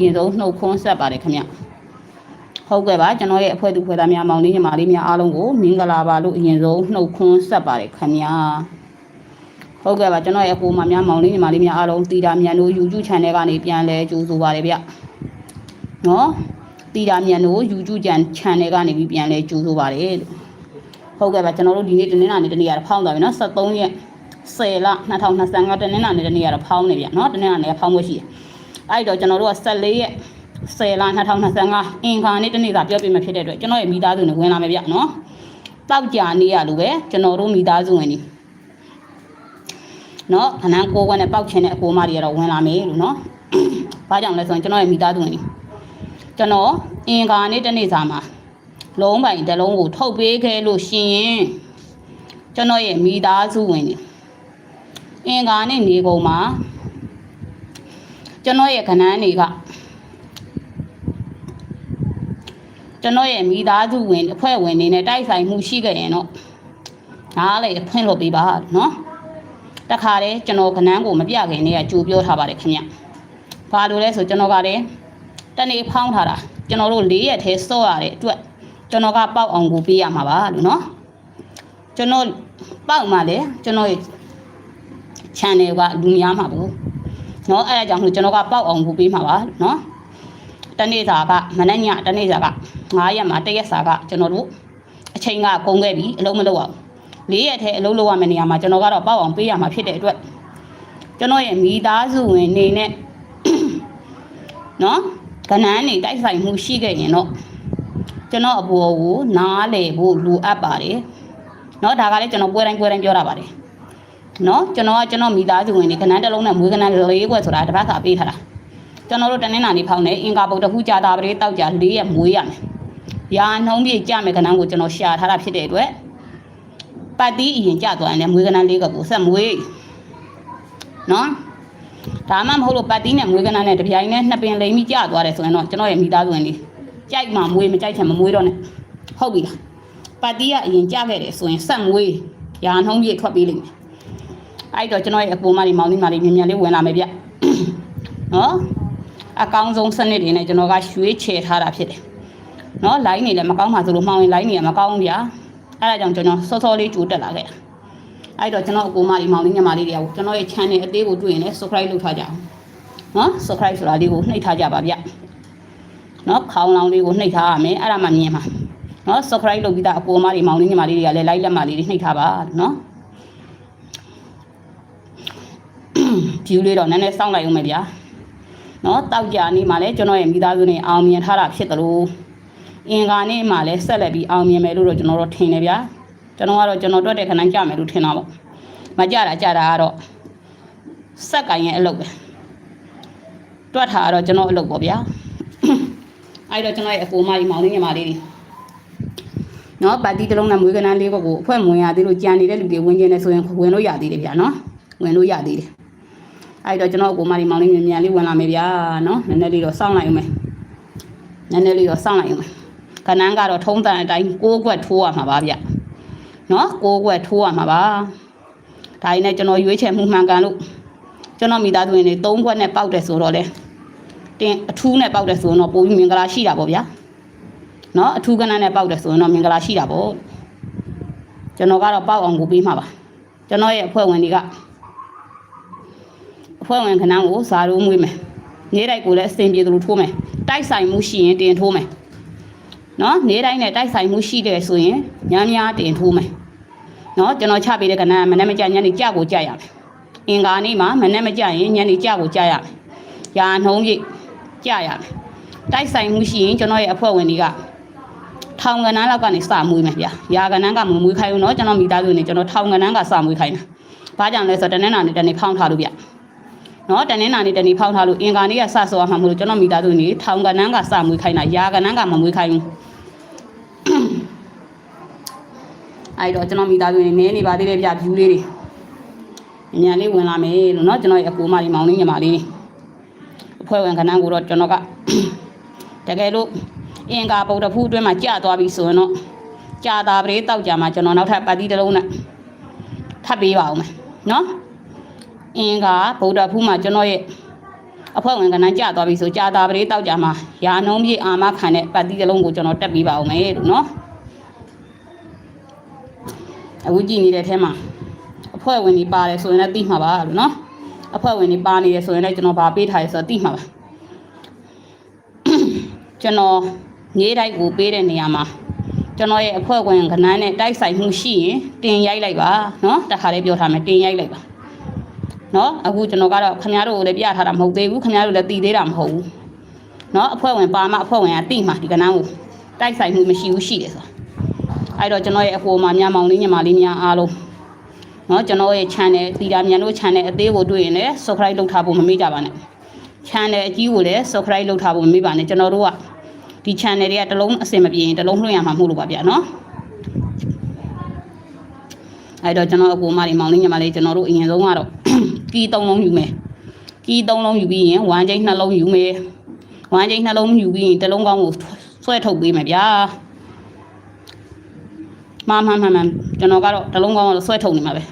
ရင်ဆုံးနှုတ်ခွန်းဆက်ပါတယ်ခင်ဗျဟုတ်ကဲ့ပါကျွန်တော်ရဲ့အဖွဲ့သူဖွဲ့သားများမောင်လေးညီမလေးများအားလုံးကိုမင်္ဂလာပါလို့အရင်ဆုံးနှုတ်ခွန်းဆက်ပါတယ်ခင်ဗျဟုတ်ကဲ့ပါကျွန်တော်ရဲ့အကူမများမောင်လေးညီမလေးများအားလုံးတီတာမြန်တို့ YouTube channel ကနေပြန်လဲကြိုးဆိုပါတယ်ဗျနော်တီတာမြန်တို့ YouTube channel ကနေပြီးပြန်လဲကြိုးဆိုပါတယ်လို့ဟုတ်ကဲ့ပါကျွန်တော်တို့ဒီနေ့တနင်္လာနေ့တနေ့ကတော့ဖောင်းသွားပြီနော်73ရက်10လ2025တနင်္လာနေ့တနေ့ကတော့ဖောင်းနေဗျနော်တနင်္လာနေ့ကဖောင်းခွင့်ရှိတယ် အဲ့တော့ကျွန်တော်တို့က14ရက်10လ2025အင်္ဂါနေ့တနေ့ကပြောပြမှာဖြစ်တဲ့အတွက်ကျွန်တော်ရဲ့မိသားစုနဲ့ဝင်လာမယ်ဗျနော်တောက်ကြနေရလို့ပဲကျွန်တော်တို့မိသားစုဝင်နေနော်ခဏကိုကွန်းနဲ့ပောက်ချင်တဲ့အကိုမတွေကတော့ဝင်လာမယ်လို့နော်ဘာကြောင့်လဲဆိုရင်ကျွန်တော်ရဲ့မိသားစုဝင်နေကျွန်တော်အင်္ဂါနေ့တနေ့စာမှာလုံးပိုင်တစ်လုံးကိုထုတ်ပေးခဲ့လို့ရှိရင်ကျွန်တော်ရဲ့မိသားစုဝင်နေအင်္ဂါနေ့နေကုန်မှာ ကျွန်တော်ရဲ့ခဏန်းတွေကကျွန်တော်ရဲ့မိသားစုဝင်အဖွဲ့ဝင်နေနဲ့တိုက်ဆိုင်မှုရှိခဲ့ရင်တော့နားလေဖွင့်လို့ပေးပါနော်တခါတည်းကျွန်တော်ခဏန်းကိုမပြခင်နေကကြိုပြောထားပါတယ်ခင်ဗျဘာလို့လဲဆိုကျွန်တော်ကလည်းတနေ့ဖောင်းထားတာကျွန်တော်တို့၄ရက်ထဲစော့ရတဲ့အတွက်ကျွန်တော်ကပေါက်အောင်ကိုပေးရမှာပါလို့နော်ကျွန်တော်ပေါက်မှလည်းကျွန်တော်ရဲ့ channel ကလူများမှာဘူး เนาะအဲ့ဒါကြောင့်မလို့ကျွန်တော်ကပေါက်အောင်ပို့ပေးမှာပါเนาะတနေ့စာကမနေ့ညတနေ့စာက9ရက်မှာတရက်စာကကျွန်တော်တို့အချိန်ကကုန်ခဲ့ပြီအလုံးမလုပ်အောင်၄ရက်ထဲအလုံးလုပ်ရမယ့်နေရာမှာကျွန်တော်ကတော့ပေါက်အောင်ပေးရမှာဖြစ်တဲ့အတွက်ကျွန်တော်ရဲ့မိသားစုဝင်နေနဲ့ เนาะကနန်းနေတိုက်ဆိုင်မှုရှိခဲ့ရင်တော့ကျွန်တော်အပေါ်ကိုနားလေဖို့လိုအပ်ပါတယ်เนาะဒါကလည်းကျွန်တော်ပွဲတိုင်းပွဲတိုင်းပြောတာပါတယ် နော်ကျွန်တော်ကကျွန်တော်မိသားစုဝင်တွေခဏတစ်လုံးနဲ့မွေးခဏလေးခွက်ဆိုတာတစ်ပတ်စာပေးထားတာကျွန်တော်တို့တနင်္လာနေ့ဖောင်းတယ်အင်္ဂါပုတ်တစ်ခုကြာတာပရိတောက်ကြ၄ရက်မွေးရမယ်ရာနှုံးပြည့်ကြမယ်ခဏကိုကျွန်တော်ရှာထားတာဖြစ်တဲ့အတွက်ပတ်တီးအရင်ကြသွားတယ်မွေးခဏလေးကကိုဆက်မွေးနော်ဒါမှမဟုတ်လို့ပတ်တီးနဲ့မွေးခဏနဲ့တပြိုင်နဲ့နှစ်ပင်လိမ်ပြီးကြသွားတယ်ဆိုရင်တော့ကျွန်တော်ရဲ့မိသားစုဝင်တွေကြိုက်မှမွေးမကြိုက်ချင်မမွေးတော့နဲ့ဟုတ်ပြီလားပတ်တီးကအရင်ကြခဲ့တယ်ဆိုရင်ဆက်မွေးရာနှုံးပြည့်ထွက်ပြေးလိမ့်မယ် အဲ့တော့ကျွန်တော်ရဲ့အပေါ်မတွေမောင်လေးမတွေမြန်မြန်လေးဝင်လာမယ်ဗျနော်အကောင်းဆုံးစနစ်တွေနဲ့ကျွန်တော်ကရွှေးချယ်ထားတာဖြစ်တယ်နော် line နေလည်းမကောင်းပါဆိုလို့မှောင်ရင် line နေကမကောင်းဘူးဗျာအဲ့ဒါကြောင့်ကျွန်တော်စောစောလေးကြိုတက်လာခဲ့တာအဲ့တော့ကျွန်တော်အပေါ်မတွေမောင်လေးညမလေးတွေကိုကျွန်တော်ရဲ့ channel အသေးကိုတွေ့ရင်လည်း subscribe လုပ်ထားကြအောင်နော် subscribe ဆိုတာလေးကိုနှိပ်ထားကြပါဗျနော်ခေါင်းလောင်လေးကိုနှိပ်ထားရမယ်အဲ့ဒါမှမြင်မှာနော် subscribe လုပ်ပြီးသားအပေါ်မတွေမောင်လေးညမလေးတွေကလည်း like လက်မလေးတွေနှိပ်ထားပါနော် view လေးတော့နည်းနည်းစောင့်လိုက်အောင်မယ်ဗျာနော်တောက်ကြနေမှာလဲကျွန်တော်ရဲ့မိသားစုနဲ့အောင်မြင်ထားတာဖြစ်တယ်လို့အင်္ဂါနေ့မှာလဲဆက်လက်ပြီးအောင်မြင်မယ်လို့တော့ကျွန်တော်တို့ထင်တယ်ဗျာကျွန်တော်ကတော့ကျွန်တော်တွက်တဲ့ခဏကြမယ်လို့ထင်တာပေါ့မကြတာကြတာကတော့စက်ကင်ရဲ့အလုပ်ပဲတွက်တာကတော့ကျွန်တော်အလုပ်ပေါ့ဗျာအဲ့တော့ကျွန်တော်ရဲ့အကူမကြီးမောင်လေးညီမလေးတွေနော်ပါတီတစ်လုံးနဲ့မွေးကနန်းလေးဘက်ကိုအဖွဲမဝင်ရသေးလို့ကြံနေတဲ့လူတွေဝင်ကျင်နေဆိုရင်ဝင်လို့ရသေးတယ်ဗျာနော်ဝင်လို့ရသေးတယ် အဲ့တော့ကျွန်တော်ကိုမလေးမောင်လေးမြန်မြန်လေးဝင်လာမယ်ဗျာနော်နည်းနည်းလေးတော့စောင့်လိုက်အောင်မယ်နည်းနည်းလေးတော့စောင့်လိုက်အောင်မယ်ခဏန်းကတော့ထုံးတန်အတိုင်းကိုးကွက်ထိုးရမှာပါဗျနော်ကိုးကွက်ထိုးရမှာပါဒါရင်းနဲ့ကျွန်တော်ရွေးချယ်မှုမှန်ကန်လို့ကျွန်တော်မိသားစုဝင်တွေ၃ခွက်နဲ့ပေါက်တယ်ဆိုတော့လေတင်အထူးနဲ့ပေါက်တယ်ဆိုရင်တော့ပိုပြီးမင်္ဂလာရှိတာပေါ့ဗျာနော်အထူးကဏ္ဍနဲ့ပေါက်တယ်ဆိုရင်တော့မင်္ဂလာရှိတာပေါ့ကျွန်တော်ကတော့ပေါက်အောင်ကိုပေးမှာပါကျွန်တော်ရဲ့အဖွဲ့ဝင်တွေကအ ဖွဲ့ဝင်ခဏကိုဇာရိုးမွေးမယ်နေတိုင်းကိုလည်းအစင်ပြေသလိုထိုးမယ်တိုက်ဆိုင်မှုရှိရင်တင်ထိုးမယ်နော်နေတိုင်းနဲ့တိုက်ဆိုင်မှုရှိတယ်ဆိုရင်များများတင်ထိုးမယ်နော်ကျွန်တော်ချပေးတဲ့ကဏ္ဍမနေ့မကြညနေကြကိုကြရမယ်အင်္ဂါနေ့မှာမနေ့မကြရင်ညနေကြကိုကြရမယ်ရာနှုံးပြည့်ကြရမယ်တိုက်ဆိုင်မှုရှိရင်ကျွန်တော်ရဲ့အဖွဲ့ဝင်တွေကထောင်ကဏ္ဍလောက်ကနေစမွေးမယ်ဗျာရာကဏ္ဍကမမွေးခိုင်းဘူးเนาะကျွန်တော်မိသားစုနေကျွန်တော်ထောင်ကဏ္ဍကစမွေးခိုင်းတာဘာကြောင့်လဲဆိုတော့တနေ့နာနေတနေ့ဖောင်းထားလို့ဗျ နော်တနင်္လာနေ့တနေ့ဖောက်ထားလို့အင်္ဂါနေ့ကစဆောရမှာမလို့ကျွန်တော်မိသားစုနေထောင်ကနန်းကစမွေးခိုင်းတာရာကနန်းကမမွေးခိုင်းဘူးအဲ့တော့ကျွန်တော်မိသားစုနေနေနေပါသေးတယ်ဗျ view လေးတွေညံလေးဝင်လာမယ်လို့နော်ကျွန်တော်ရဲ့အကူမလေးမောင်လေးညီမလေးအဖွဲ့ဝင်ကနန်းကိုတော့ကျွန်တော်ကတကယ်လို့အင်္ဂါဗုဒ္ဓဖူးအတွင်းမှာကြာသွားပြီဆိုရင်တော့ကြာတာပရိတောက်ကြမှာကျွန်တော်နောက်ထပ်ပါတီတစ်လုံးနဲ့ထပ်ပေးပါဦးမယ်နော် အင်းကဗုဒ္ဓဖူးမှာကျွန်တော်ရဲ့အဖွဲ့ဝင်ကဏ္ဍကြာသွားပြီဆိုကြာတာပရိတောက်ကြမှာရာနှုံးပြေအာမခံတဲ့ပတ်တိတစ်လုံးကိုကျွန်တော်တက်ပြီးပါအောင်မယ်လို့နော်အခုကြည့်နေတဲ့ထဲမှာအဖွဲ့ဝင်တွေပါတယ်ဆိုရင်လည်းသိမှာပါလို့နော်အဖွဲ့ဝင်တွေပါနေရဆိုရင်လည်းကျွန်တော်ဗာပေးထားရဆိုတော့သိမှာပါကျွန်တော်နေတိုင်းကိုပေးတဲ့နေရာမှာကျွန်တော်ရဲ့အဖွဲ့ဝင်ကဏ္ဍနဲ့တိုက်ဆိုင်မှုရှိရင်တင်ရိုက်လိုက်ပါနော်တခါလေးပြောထားမယ်တင်ရိုက်လိုက်ပါ နော်အခုကျွန်တော်ကတော့ခင်ဗျားတို့ကိုလည်းပြထားတာမဟုတ်သေးဘူးခင်ဗျားတို့လည်းတည်သေးတာမဟုတ်ဘူးနော်အဖွဲ့ဝင်ပါမအဖွဲ့ဝင်ကတိမှဒီကနန်းကိုတိုက်ဆိုင်မှုမရှိဘူးရှိတယ်ဆိုတာအဲ့တော့ကျွန်တော်ရဲ့အကိုမများမောင်လေးညီမလေးများအားလုံးနော်ကျွန်တော်ရဲ့ channel တီတာမြန်တို့ channel အသေးကိုတွေ့ရင်လည်း subscribe လုပ်ထားဖို့မမေ့ကြပါနဲ့ channel အကြီးကိုလည်း subscribe လုပ်ထားဖို့မမေ့ပါနဲ့ကျွန်တော်တို့ကဒီ channel တွေကတစ်လုံးအစင်မပြေရင်တစ်လုံးလွှင့်ရမှာမဟုတ်လို့ပါဗျာနော်အဲ့တော့ကျွန်တော်အကိုမလေးမောင်လေးညီမလေးကျွန်တော်တို့အရင်ဆုံးကတော့ ကီသုံးလုံးယူမယ်ကီသုံးလုံးယူပြီးရင်ဝမ်းကျိန်းနှလုံးယူမယ်ဝမ်းကျိန်းနှလုံးယူပြီးရင်တစ်လုံးကောင်းကိုဆွဲထုတ်ပေးမယ်ဗျာမမမမကျွန်တော်ကတော့တစ်လုံးကောင်းကိုဆွဲထုတ်နေမှာပဲ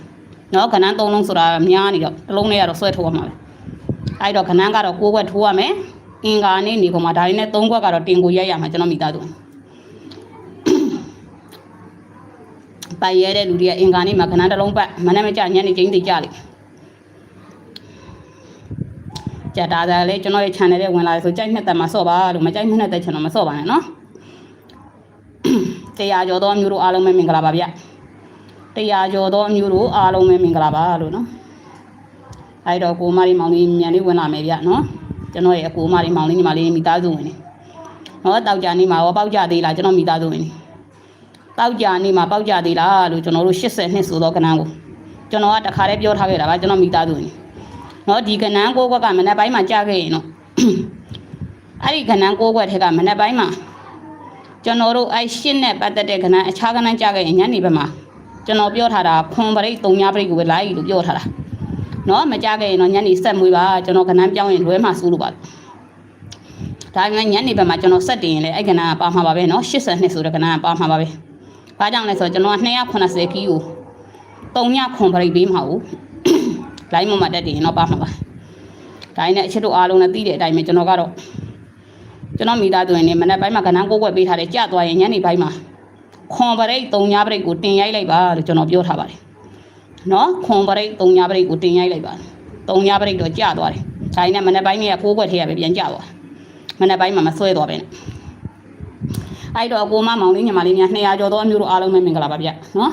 နော်ခဏန်းသုံးလုံးဆိုတာများနေတော့တစ်လုံးနဲ့ကတော့ဆွဲထုတ်ရမှာပဲအဲ့တော့ခဏန်းကတော့ကိုးခွက်ထိုးရမယ်အင်္ဂါနေ့နေကုန်မှာဒါရင်းနဲ့သုံးခွက်ကတော့တင်ကိုရိုက်ရမှာကျွန်တော်မိသားစုပိုင်ရဲတဲ့လူတွေကအင်္ဂါနေ့မှာခဏန်းတစ်လုံးပတ်မနေ့မကြညနေချင်းသိကြလိမ့် ကြတာဒါလည်းကျွန်တော်ရဲ့ channel ထဲဝင်လာတယ်ဆိုကြိုက်နှစ်သက်မှာဆော့ပါလို့မကြိုက်နှစ်သက်ကျွန်တော်မဆော့ပါနဲ့နော်တရားကျော်သောအမျိုးတို့အားလုံးပဲမင်္ဂလာပါဗျတရားကျော်သောအမျိုးတို့အားလုံးပဲမင်္ဂလာပါလို့နော်အဲ့တော့ကိုမလေးမောင်လေးမြန်လေးဝင်လာမယ်ဗျနော်ကျွန်တော်ရဲ့အကိုမလေးမောင်လေးညီမလေးမိသားစုဝင်နေနော်တောက်ကြနေမှာရောပေါက်ကြသေးလားကျွန်တော်မိသားစုဝင်နေတောက်ကြနေမှာပေါက်ကြသေးလားလို့ကျွန်တော်တို့80နှစ်ဆိုတော့ကနန်းကိုကျွန်တော်ကတခါတည်းပြောထားခဲ့တာပါကျွန်တော်မိသားစုဝင်နေ နော်ဒီကနန်းကိုးခွက်ကမနက်ပိုင်းမှာကြာခဲ့ရင်တော့အဲ့ဒီကနန်းကိုးခွက်ထက်ကမနက်ပိုင်းမှာကျွန်တော်တို့အဲ့ရှင်းနဲ့ပတ်သက်တဲ့ကနန်းအခြားကနန်းကြာခဲ့ရင်ညနေဘက်မှာကျွန်တော်ပြောထားတာခွန်ပရိတ်၃ညပရိတ်ကိုပဲလိုက်လို့ပြောထားတာနော်မကြာခဲ့ရင်တော့ညနေဆက်မွေးပါကျွန်တော်ကနန်းပြောင်းရင်လွဲမှစူးလို့ပါဒါကညနေဘက်မှာကျွန်တော်ဆက်တင်ရင်လည်းအဲ့ကနန်းကပါမှာပါပဲနော်82ဆိုတဲ့ကနန်းကပါမှာပါပဲဘာကြောင့်လဲဆိုတော့ကျွန်တော်က280ကီကို3ညခွန်ပရိတ်ပေးမှာဟု တ်လိုင်းမမတက်တည်ရင်တော့ပါမှာပါဒါနဲ့အချစ်တို့အားလုံးလည်းသိတဲ့အတိုင်းပဲကျွန်တော်ကတော့ကျွန်တော်မိသားစုဝင်နေမနေ့ပိုင်းမှာကဏ္ဍကိုကွက်ပေးထားတယ်ကြသွားရင်ညနေပိုင်းမှာခွန်ပရိတ်၃ညပရိတ်ကိုတင်ရိုက်လိုက်ပါလို့ကျွန်တော်ပြောထားပါတယ်နော်ခွန်ပရိတ်၃ညပရိတ်ကိုတင်ရိုက်လိုက်ပါ၃ညပရိတ်တော့ကြသွားတယ်ဒါနဲ့မနေ့ပိုင်းကကိုကွက်ထဲရပဲပြန်ကြသွားမနေ့ပိုင်းမှာမဆွဲသွားပဲနဲ့အဲ့တော့ကိုမမောင်လေးညီမလေးများ200ကျော်သောအမျိုးတို့အားလုံးပဲမင်္ဂလာပါဗျနော်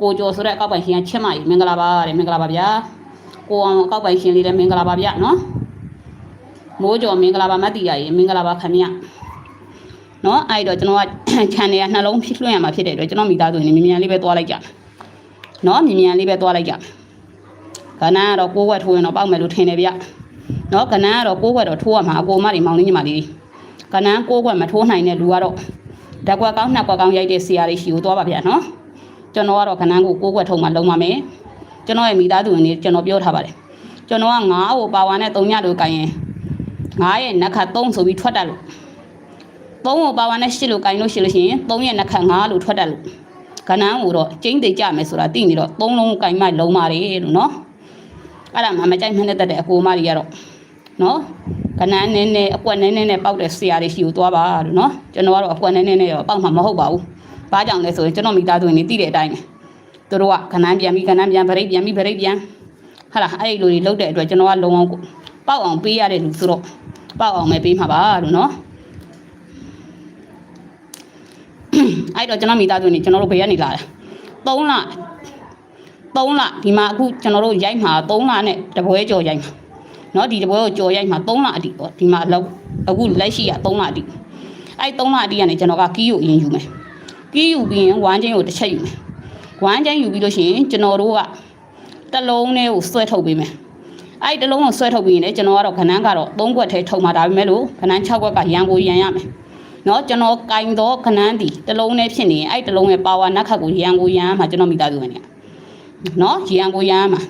ကိုကျော်ဆိုတဲ့အကောက်ပိုင်ရှင်ကချစ်မကြီးမင်္ဂလာပါတဲ့မင်္ဂလာပါဗျာကိုအောင်အကောက်ပိုင်ရှင်လေးလည်းမင်္ဂလာပါဗျာနော်မိုးကျော်မင်္ဂလာပါမတ်တီရရေမင်္ဂလာပါခင်ဗျနော်အဲ့တော့ကျွန်တော်က channel ကနှလုံးဖြစ်လွှင့်ရမှာဖြစ်တဲ့အတွက်ကျွန်တော်မိသားစုနေမြ мян လေးပဲသွားလိုက်ကြနော်မြ мян လေးပဲသွားလိုက်ကြကနန်းကတော့ကိုးဝက်ထိုးရင်တော့ပေါက်မယ်လို့ထင်တယ်ဗျနော်ကနန်းကတော့ကိုးဝက်တော့ထိုးရမှာအကိုမတွေမောင်လေးညီမလေးကနန်းကိုးဝက်မထိုးနိုင်တဲ့လူကတော့ဓာတ်ကွက်ကောင်းနှက်ကွက်ကောင်းရိုက်တဲ့ဆရာလေးရှိကိုသွားပါဗျာနော် ကျွန်တော်ကတော့ခဏကိုကိုးကွက်ထုံမှလုံးပါမယ်ကျွန်တော်ရဲ့မိသားစုဝင်တွေကျွန်တော်ပြောထားပါတယ်ကျွန်တော်က9ကိုပါဝါနဲ့3ညတို့ကိုင်ရင်9ရဲ့နက်ခတ်3ဆိုပြီးထွက်တတ်လို့3ကိုပါဝါနဲ့8လို့ကိုင်လို့ရှိလို့ရှိရင်3ရဲ့နက်ခတ်9လို့ထွက်တတ်လို့ကဏ္ဍကိုတော့ကျင်းသိကြမယ်ဆိုတာသိနေတော့3လုံးကိုင်မှလုံးပါတယ်လို့နော်အဲ့ဒါမှမကြိုက်မှနဲ့တက်တဲ့အကိုမတွေကတော့နော်ကဏ္ဍနည်းနည်းအကွက်နည်းနည်းနဲ့ပေါက်တဲ့ဆရာတွေရှိကိုသွားပါလို့နော်ကျွန်တော်ကတော့အကွက်နည်းနည်းနဲ့တော့ပေါက်မှာမဟုတ်ပါဘူး။ ဘာကြောင့်လဲဆိုရင်ကျွန်တော်မိသားစုဝင်တွေသိတဲ့အတိုင်းပဲ။သူတို့ကခဏန်းပြန်ပြီးခဏန်းပြန်ဗရိတ်ပြန်ပြီးဗရိတ်ပြန်ဟာလားအဲ့ဒီလိုတွေလုပ်တဲ့အတွက်ကျွန်တော်ကလုံအောင်ပေါက်အောင်ပေးရတဲ့လူဆိုတော့ပေါက်အောင်ပဲပေးမှာပါလို့နော်။အဲ့တော့ကျွန်တော်မိသားစုဝင်တွေကျွန်တော်တို့ဘယ်ကနေလာတာ။3လ3လဒီမှာအခုကျွန်တော်တို့ရိုက်မှာ3လနဲ့တပွဲကြော်ရိုက်မှာ။နော်ဒီတပွဲကိုကြော်ရိုက်မှာ3လအတိပေါ့ဒီမှာလောက်အခုလက်ရှိက3လအတိ။အဲ့3လအတိကနေကျွန်တော်ကကီးကိုအရင်ယူမယ်။ ကီးယူပြီးရင်ဝမ်းချင်းကိုတစ်ချက်ယူမယ်ဝမ်းချင်းယူပြီးလို့ရှိရင်ကျွန်တော်တို့ကတလုံးလေးကိုဆွဲထုတ်ပေးမယ်အဲ့ဒီတလုံးကိုဆွဲထုတ်ပြီးရင်လည်းကျွန်တော်ကတော့ခဏန်းကတော့၃ခွက်ထဲထုတ်မှာဒါပေမဲ့လို့ခဏန်း၆ခွက်ကရန်ကိုရန်ရမယ်နော်ကျွန်တော်ကင်တော့ခဏန်းဒီတလုံးနဲ့ဖြစ်နေရင်အဲ့တလုံးရဲ့ပါဝါနက်ခတ်ကိုရန်ကိုရန်မှာကျွန်တော်မိသားစုဝင်နေနော်ရန်ကိုရန်မှာ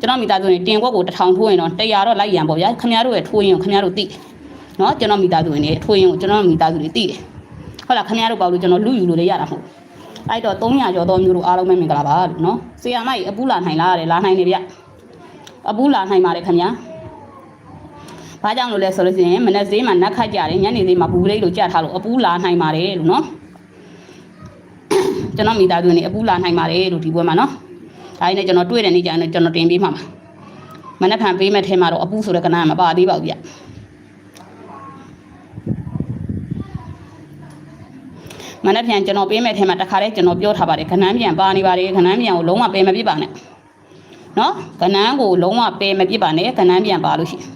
ကျွန်တော်မိသားစုဝင်တင်ခွက်ကိုတစ်ထောင်ထိုးရင်တော့တရာတော့လိုက်ရန်ပေါ့ဗျာခင်ဗျားတို့ရဲ့ထိုးရင်ခင်ဗျားတို့သိနော်ကျွန်တော်မိသားစုဝင်နေထိုးရင်ကိုကျွန်တော်မိသားစုတွေသိတယ် ဟုတ်လားခင်ဗျားတို့ပေါ့လို့ကျွန်တော်လူယူလို့လည်းရတာမဟုတ်အဲ့တော့300ကျော်သောမျိုးတို့အားလုံးပဲမင်္ဂလာပါလို့နော်ဆီယာမကြီးအပူလာနိုင်လားတဲ့လာနိုင်တယ်ဗျအပူလာနိုင်ပါတယ်ခင်ဗျာဘာကြောင့်လို့လဲဆိုလို့ရှိရင်မနေ့ဈေးမှာနက်ခတ်ကြတယ်ညနေဈေးမှာဘူးလေးလိုကြထားလို့အပူလာနိုင်ပါတယ်လို့နော်ကျွန်တော်မိသားစုနေအပူလာနိုင်ပါတယ်လို့ဒီဘွဲမှာနော်ဒါနဲ့ကျွန်တော်တွေ့တဲ့နေ့ကျရင်ကျွန်တော်တင်ပေးမှာပါမနေ့ဖန်ပေးမဲ့ထဲမှာတော့အပူဆိုတဲ့ကဏ္ဍမပါသေးပါဘူးဗျ မနေ့ပြန်ကျွန်တော်ပေးမဲ့ထဲမှာတခါတည်းကျွန်တော်ပြောထားပါတယ်ခဏန်းပြန်ပါနေပါတယ်ခဏန်းပြန်ကိုလုံးဝပယ်မပြစ်ပါနဲ့နော်ခဏန်းကိုလုံးဝပယ်မပြစ်ပါနဲ့ခဏန်းပြန်ပါလို့ရှိရင်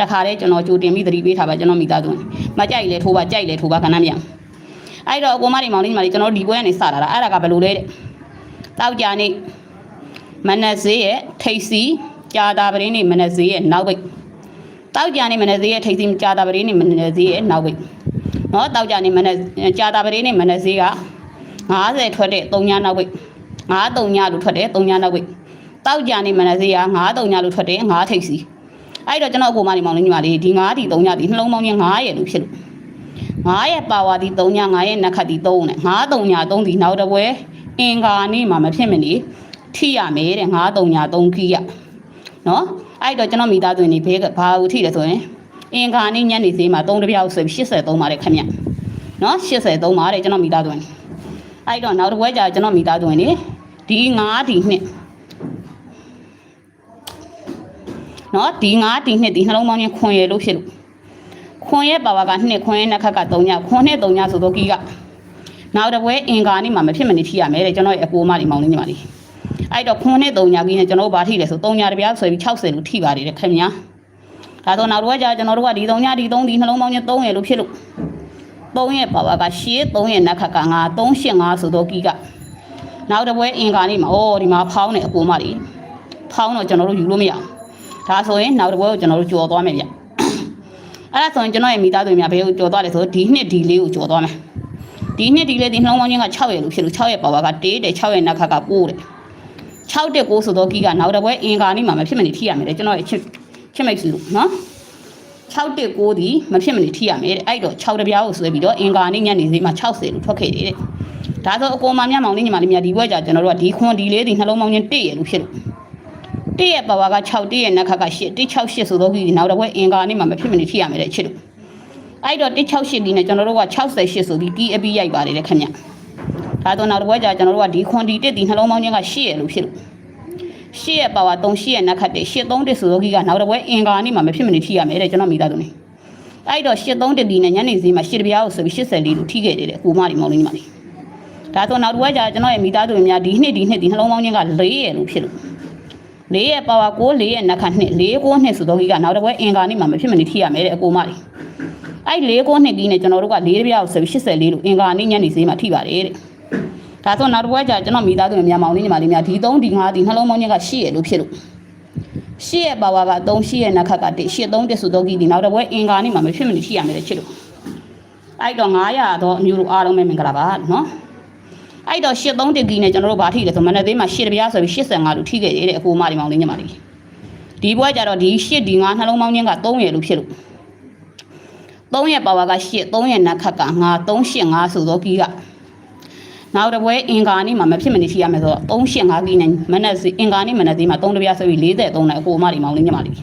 တခါတည်းကျွန်တော်ကြိုတင်ပြီးသတိပေးထားပါကျွန်တော်မိသားစုမကြိုက်လေထိုးပါကြိုက်လေထိုးပါခဏမြန်အဲ့တော့အကိုမတွေမောင်လေးညီမလေးကျွန်တော်ဒီပွဲကနေစတာလားအဲ့ဒါကဘယ်လိုလဲတဲ့တောက်ကြနေမနက်ဈေးရဲ့ထိတ်စီကြာတာပရင်းနေမနက်ဈေးရဲ့နောက်ပိတ်တောက်ကြနေမနက်ဈေးရဲ့ထိတ်စီကြာတာပရင်းနေမနက်ဈေးရဲ့နောက်ပိတ် နော်တောက်ကြနေမနက်ကြာတာပရင်းနေမနက်ဈေးက90ထွက်တဲ့3ညနောက်ပိတ်9 3ညလို့ထွက်တဲ့3ညနောက်ပိတ်တောက်ကြနေမနက်ဈေးက9 3ညလို့ထွက်တဲ့9ထိတ်စီအဲ့တော့ကျွန်တော်အကိုမလေးမောင်လေးညီမလေးဒီ9ဒီ3ညဒီနှလုံးပေါင်းချင်း9ရဲ့လို့ဖြစ်လို့9ရဲ့ပါဝါဒီ3ည9ရဲ့နက်ခတ်ဒီ3နဲ့9 3ည3ဒီနောက်တစ်ပွဲအင်္ဂါနေ့မှာမဖြစ်မနေထိရမယ်တဲ့9 3ည3ခီးရနော်အဲ့တော့ကျွန်တော်မိသားစုနေဘေးကဘာကိုထိလဲဆိုရင် အင်္ဂါနေ့ညနေဈေးမှာ3တပြောက်ဆိုပြီး83ပါတယ်ခင်ဗျနော်83ပါတယ်ကျွန်တော်မိသားစုနေအဲ့တော့နောက်တစ်ပွဲကျကျွန်တော်မိသားစုနေဒီ9ဒီနှစ်နော်ဒီ9ဒီနှစ်ဒီနှလုံးပေါင်းချင်းခွန်ရလို့ဖြစ်လို့ခွန်ရဲ့ပါဝါကနှစ်ခွန်ရဲ့နှစ်ခက်က3ညခွန်နဲ့3ညဆိုတော့ကြီးကနောက်တစ်ပွဲအင်္ဂါနေ့မှာမဖြစ်မနေထိရမယ်တဲ့ကျွန်တော်ရဲ့အကိုမတွေမောင်လေးညီမလေးအဲ့တော့ခွန်နဲ့3ညကြီးနဲ့ကျွန်တော်တို့ဗာထိတယ်ဆို3ညတစ်ပြားဆိုပြီး60လို့ထိပါတယ်တဲ့ခင်ဗျာ ဒါတော့နောက်တစ်ပွဲကျကျွန်တော်တို့ကဒီ3ညဒီ3ဒီနှလုံးပေါင်းချင်း3ရလို့ဖြစ်လို့3ရဲ့ပါဝါကရှေး3ရဲ့နက်ခက်က9 385ဆိုတော့ကြီးကနောက်တစ်ပွဲအင်္ဂါနေ့မှာဩဒီမှာဖောင်းနေအကိုမတွေဖောင်းတော့ကျွန်တော်တို့ယူလို့မရဘူးဒါဆိုရင်နောက်တစ်ပွဲကိုကျွန်တော်တို့ကြော်သွားမယ်ဗျအဲ့ဒါဆိုရင်ကျွန်တော်ရဲ့မိသားစုများဘယ်ကိုကြော်သွားလဲဆိုဒီနှစ်ဒီလေးကိုကြော်သွားမယ်ဒီနှစ်ဒီလေးဒီနှောင်းပေါင်းချင်းက6ရက်လို့ဖြစ်လို့6ရက်ပါဝါကတေးတယ်6ရက်နက်ခတ်က9တယ်6တက်9ဆိုတော့ကြီးကနောက်တစ်ပွဲအင်္ဂါနေ့မှာမဖြစ်မနေထိရမယ်တဲ့ကျွန်တော်ရဲ့ ချစ်ချစ်မိတ်စုလို့နော်6တက်9ဒီမဖြစ်မနေထိရမယ်တဲ့အဲ့တော့6တပြားကိုဆွဲပြီးတော့အင်္ဂါနေ့ညနေဈေးမှာ60လို့ထွက်ခဲ့တယ်တဲ့ဒါဆိုအကုန်မမြမောင်လေးညီမလေးများဒီဘွဲကြကျွန်တော်တို့ကဒီခွန်ဒီလေးဒီနှလုံးပေါင်းချင်း1ရက်လို့ဖြစ်လို့တည့်ရဲ့ပါဝါက6တည့်ရဲ့နက်ခတ်က8 168ဆိုတော့ဒီနောက်တော့ဘွဲအင်္ဂါနေ့မှာမဖြစ်မနေထိရမယ်တဲ့ချစ်လို့အဲ့တော့168ဒီနဲ့ကျွန်တော်တို့က68ဆိုပြီးကီးအပြီးရိုက်ပါတယ်တဲ့ခင်ဗျဒါတော့နောက်တော့ဘွဲじゃကျွန်တော်တို့ကဒီခွန်ဒီတစ်ဒီနှလုံးပေါင်းချင်းက8ရဲ့လို့ဖြစ်လို့ 8ရဲ့ပါဝါ3 8ရဲ့နက်ခတ်တဲ့8 3တစ်ဆိုတော့ဒီကနောက်တော့ဘွဲအင်္ဂါနေ့မှာမဖြစ်မနေထိရမယ်တဲ့ကျွန်တော်မိသားစုနေအဲ့တော့8 3တစ်ဒီနဲ့ညနေဈေးမှာ8တပြားကိုဆိုပြီး84လို့ထိခဲ့တယ်တဲ့ကိုမဒီမောင်လေးညီမလေးဒါတော့နောက်တော့ဘွဲじゃကျွန်တော်ရဲ့မိသားစုများဒီနှစ်ဒီနှစ်ဒီနှလုံးပေါင်းချင်းက4ရဲ့လို့ဖြစ်လို့လေးရဲ့ပါဝါကိုလေးရဲ့နက်ခတ်နှစ်လေးကိုနှစ်ဆိုတော့ကြီးကနောက်တစ်ပွဲအင်္ဂါနေ့မှာမဖြစ်မနေထိရမယ်တဲ့အကိုမလေးအဲ့လေးကိုနှစ်ကြီးနဲ့ကျွန်တော်တို့ကလေးပြားကိုဆိုပြီး84လို့အင်္ဂါနေ့ညနေဈေးမှာထိပါတယ်တဲ့ ဒါဆိုနောက်တစ်ပွဲကျကျွန်တော်မိသားစုများမောင်လေးညီမလေးများဒီ3ဒီ5ဒီနှလုံးပေါင်းချင်းက8ရဲ့လို့ဖြစ်လို့8ရဲ့ပါဝါက3 8ရဲ့နက်ခတ်က1 8 3တက်ဆိုတော့ကြီးဒီနောက်တစ်ပွဲအင်္ဂါနေ့မှာမဖြစ်မနေထိရမယ်တဲ့ချစ်လို့အဲ့တော့900တော့အမျိုးတို့အားလုံးပဲမင်္ဂလာပါနော်အဲ့တော့83တက်ကီနဲ့ကျွန်တော်တို့ဗာထိတယ်ဆိုမနေ့သေးမှာ8တပြားဆိုပြီး85လို့ထိခဲ့တယ်တဲ့အကိုမဒီမောင်လေးညမလေးဒီဘွဲကြတော့ဒီ8ဒီ9နှလုံးပေါင်းချင်းက3ရယ်လို့ဖြစ်လို့3ရယ်ပါဝါက8 3ရယ်နက်ခတ်က9 385ဆိုတော့ကီက နောက်တစ်ပွဲအင်္ဂါနေ့မှာမဖြစ်မနေရှိရမယ်ဆိုတော့385ကီနဲ့မနေ့စီအင်္ဂါနေ့မနေ့သေးမှာ3တပြားဆိုပြီး43နဲ့အကိုမဒီမောင်လေးညမလေး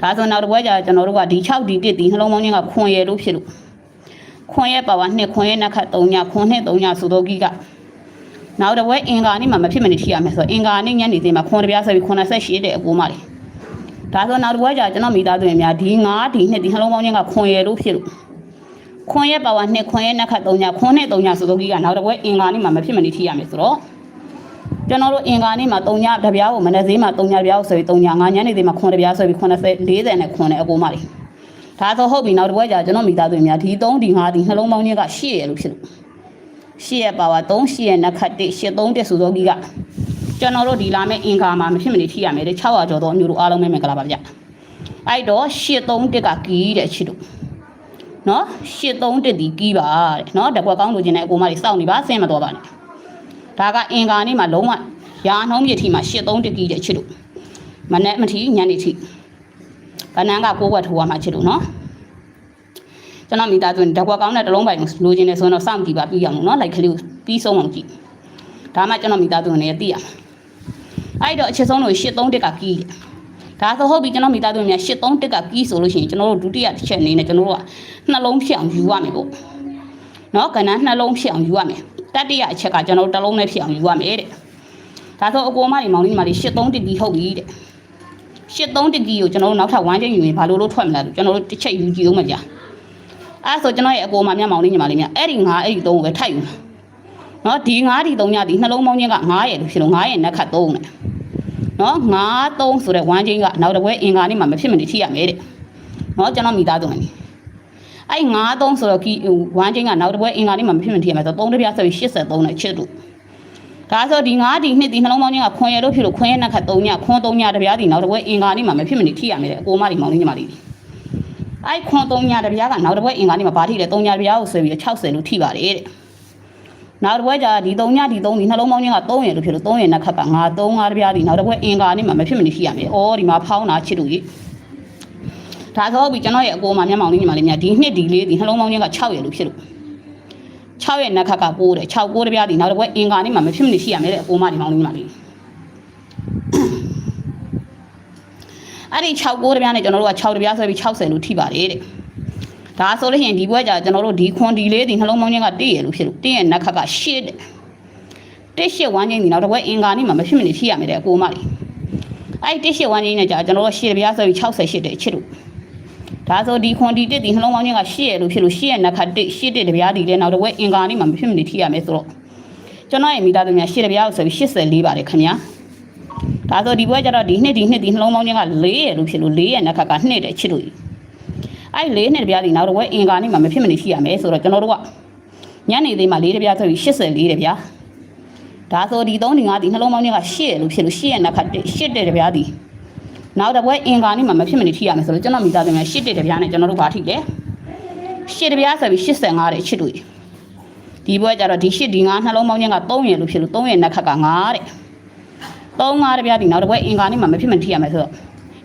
ဒါဆိုနောက်တစ်ပွဲကြကျွန်တော်တို့ကဒီ6ဒီ1ဒီနှလုံးပေါင်းချင်းကခွန်ရယ်လို့ဖြစ်လို့ခွန်ရဲ့ပါဝါနှစ်ခွန်ရဲ့နက်ခတ်3ညခွန်နှစ်3ညဆိုတော့ကြီးကနောက်တစ်ပွဲအင်္ဂါနေ့မှာမဖြစ်မနေထိရမယ်ဆိုတော့အင်္ဂါနေ့ညနေသေးမှာခွန်တစ်ပြားဆက်ပြီး98တဲ့အကိုမလေးဒါဆိုနောက်တစ်ပွဲကျကျွန်တော်မိသားစုတွေများဒီ9ဒီနှစ်ဒီနှလုံးပေါင်းချင်းကခွန်ရယ်လို့ဖြစ်လို့ ခွန်ရဲ့ပါဝါနှစ်ခွန်ရဲ့နက်ခတ်3ညခွန်နှစ်3ညဆိုတော့ကြီးကနောက်တစ်ပွဲအင်္ဂါနေ့မှာမဖြစ်မနေထိရမယ်ဆိုတော့ကျွန်တော်တို့အင်္ဂါနေ့မှာ3ညတစ်ပြားကိုမနေ့ဈေးမှာ3ညတစ်ပြားကိုဆိုပြီး3ည9ညနေသေးမှာခွန်တစ်ပြားဆိုပြီး90 40နဲ့ခွန်နဲ့အကိုမလေးဒါဆိုဟုတ်ပြီနောက်တစ်ပွဲကြာကျွန်တော်မိသားစုများဒီ3ဒီ5ဒီနှလုံးပေါင်းချင်းက8ရယ်လို့ဖြစ်လို့8ရပါဝါ3 8ရနက်ခတ်1 8 3တက်ဆိုတော့ကြီးကကျွန်တော်တို့ဒီလာမဲ့အင်္ဂါမှာမဖြစ်မနေထိရမယ်တဲ့600ကျော်သောအမျိုးတို့အားလုံးပဲမင်္ဂလာပါဗျအဲ့တော့8 3တက်ကကီးတဲ့ချစ်တို့ နော်8 3တက်ဒီကီးပါတဲ့နော်တကွက်ကောင်းလို့ခြင်းနဲ့အကူမတွေစောင့်နေပါဆင်းမတော်ပါနဲ့ဒါကအင်္ဂါနေ့မှာလုံးဝရာနှုံးမြစ်ထိမှာ8 3တက်ကီးတဲ့ချစ်တို့မနေ့မထီညနေထိဗနန်းကကိုးကွက်ထိုးရမှာချစ်လို့နော်ကျွန်တော်မိသားစုဓာတ်ကွက်ကောင်းတဲ့တစ်လုံးပိုင်လိုချင်တယ်ဆိုတော့စောင့်ကြည့်ပါပြီးအောင်လို့နော်လိုက်ကလေးကိုပြီးဆုံးအောင်ကြည့်ဒါမှကျွန်တော်မိသားစုနဲ့သိရမှာအဲ့တော့အချက်ဆုံးလို့83တက်ကကီးတယ် ဒါဆိုဟုတ်ပြီကျွန်တော်မိသားစုများ83တက်ကကီးဆိုလို့ရှိရင်ကျွန်တော်တို့ဒုတိယတစ်ချက်အနေနဲ့ကျွန်တော်တို့ကနှလုံးဖြစ်အောင်ယူရမယ်ပေါ့နော်ကဏ္ဍနှလုံးဖြစ်အောင်ယူရမယ်တတိယအချက်ကကျွန်တော်တို့တစ်လုံးနဲ့ဖြစ်အောင်ယူရမယ်တဲ့ဒါဆိုအကိုမတွေမောင်လေးညီမလေး83တက်ကီးဟုတ်ပြီတဲ့83တက်ကီးကိုကျွန်တော်တို့နောက်ထပ်1ချိန်ယူရင်ဘာလို့လို့ထွက်မလဲလို့ကျွန်တော်တို့တစ်ချက်ယူကြည့်ဦးမယ်ဗျာအဲ့ဆိုကျွန်တော်ရဲ့အကိုမများမောင်လေးညီမလေးများအဲ့ဒီ9အဲ့ဒီ3ကိုပဲထပ်ယူမယ်နော်ဒီ9ဒီ3ညဒီနှလုံးပေါင်းချင်းက9ရဲ့လို့ဖြစ်လို့9ရဲ့နက်ခတ်3နဲ့ နော်9 3ဆိုတဲ့ဝမ်းချင်းကနောက်တစ်ပွဲအင်္ဂါနေ့မှာမဖြစ်မနေထိရမယ်တဲ့နော်ကျွန်တော်မိသားစုမယ်အဲ့9 3ဆိုတော့ကီဝမ်းချင်းကနောက်တစ်ပွဲအင်္ဂါနေ့မှာမဖြစ်မနေထိရမယ်ဆိုတော့3တပြားဆိုပြီး83နဲ့ချစ်တို့ဒါဆိုဒီ9ဒီနှစ်ဒီနှလုံးပေါင်းချင်းကခွန်ရလို့ဖြစ်လို့ခွန်ရနက်ခတ်3ညခွန်3ညတပြားဒီနောက်တစ်ပွဲအင်္ဂါနေ့မှာမဖြစ်မနေထိရမယ်တဲ့အကိုမဒီမောင်လေးညီမလေးအဲ့ခွန်3ညတပြားကနောက်တစ်ပွဲအင်္ဂါနေ့မှာဘာထိလဲ3ညတပြားကိုဆွဲပြီး60လို့ထိပါတယ်တဲ့ နောက်တစ်ပွဲကျဒီ3ညဒီ3ဒီနှလုံးပေါင်းချင်းက3ရယ်လို့ဖြစ်လို့3ရယ်နဲ့ခက်ကငါ3 5တပြားဒီနောက်တစ်ပွဲအင်္ဂါနေ့မှာမဖြစ်မနေရှိရမယ်။အော်ဒီမှာဖောင်းတာချစ်တူကြီး။ဒါဆိုပြီကျွန်တော်ရဲ့အကိုမှာမျက်မှောင်လေးညီမလေးများဒီနှစ်ဒီလေးဒီနှလုံးပေါင်းချင်းက6ရယ်လို့ဖြစ်လို့6ရယ်နဲ့ခက်ကပိုးတယ်6 9တပြားဒီနောက်တစ်ပွဲအင်္ဂါနေ့မှာမဖြစ်မနေရှိရမယ်တဲ့အကိုမဒီမောင်လေးညီမလေး။အဲ့ဒီ6 9တပြားနဲ့ကျွန်တော်တို့က6တပြားဆွဲပြီး60လို့ထိပါတယ်တဲ့။ ဒါဆိုလို့ရှိရင်ဒီဘွဲကြကျွန်တော်တို့ဒီခွန်ဒီလေးဒီနှလုံးပေါင်းချင်းကတည့်ရလို့ဖြစ်လို့တည့်ရနက်ခတ်ကရှစ်တဲ့တစ်ရှစ်ဝမ်းချင်းဒီနောက်တစ်ဘွဲအင်္ဂါနေ့မှာမဖြစ်မနေထိရမယ်တဲ့အကိုမလေးအဲ့တစ်ရှစ်ဝမ်းချင်းနဲ့ကြာကျွန်တော်တို့ရှစ်ပြားဆိုပြီး68တဲ့ချစ်လို့ဒါဆိုဒီခွန်ဒီတစ်ဒီနှလုံးပေါင်းချင်းကရှစ်ရလို့ဖြစ်လို့ရှစ်ရနက်ခတ်တစ်ရှစ်တဲ့တပြားဒီလဲနောက်တစ်ဘွဲအင်္ဂါနေ့မှာမဖြစ်မနေထိရမယ်ဆိုတော့ကျွန်တော်ရဲ့မိသားစုများရှစ်တပြားဆိုပြီး84ပါတယ်ခင်ဗျာဒါဆိုဒီဘွဲကြတော့ဒီနှစ်ဒီနှစ်ဒီနှလုံးပေါင်းချင်းက4ရလို့ဖြစ်လို့4ရနက်ခတ်က2တဲ့ချစ်လို့ အဲ့လေးနှစ်တပြားဒီနောက်တော့ဝဲအင်္ဂါနေ့မှာမဖြစ်မနေရှိရမယ်ဆိုတော့ကျွန်တော်တို့ကညနေသေးမှလေးတပြားဆိုပြီး84တပြားဒါဆိုဒီ3ဒီ5ဒီနှလုံးပေါင်းကြီးက8လို့ဖြစ်လို့8ရဲ့နက်ခတ်8တဲ့တပြားဒီနောက်တော့ဝဲအင်္ဂါနေ့မှာမဖြစ်မနေထိရမယ်ဆိုတော့ကျွန်တော်မိသားစုများ8တဲ့တပြားနဲ့ကျွန်တော်တို့ဗာထိတယ်8တပြားဆိုပြီး85တဲ့ချစ်တို့ဒီဘွဲကြတော့ဒီ8ဒီ5နှလုံးပေါင်းကြီးက3ရဲ့လို့ဖြစ်လို့3ရဲ့နက်ခတ်က9တဲ့3 5တပြားဒီနောက်တော့ဝဲအင်္ဂါနေ့မှာမဖြစ်မနေထိရမယ်ဆိုတော့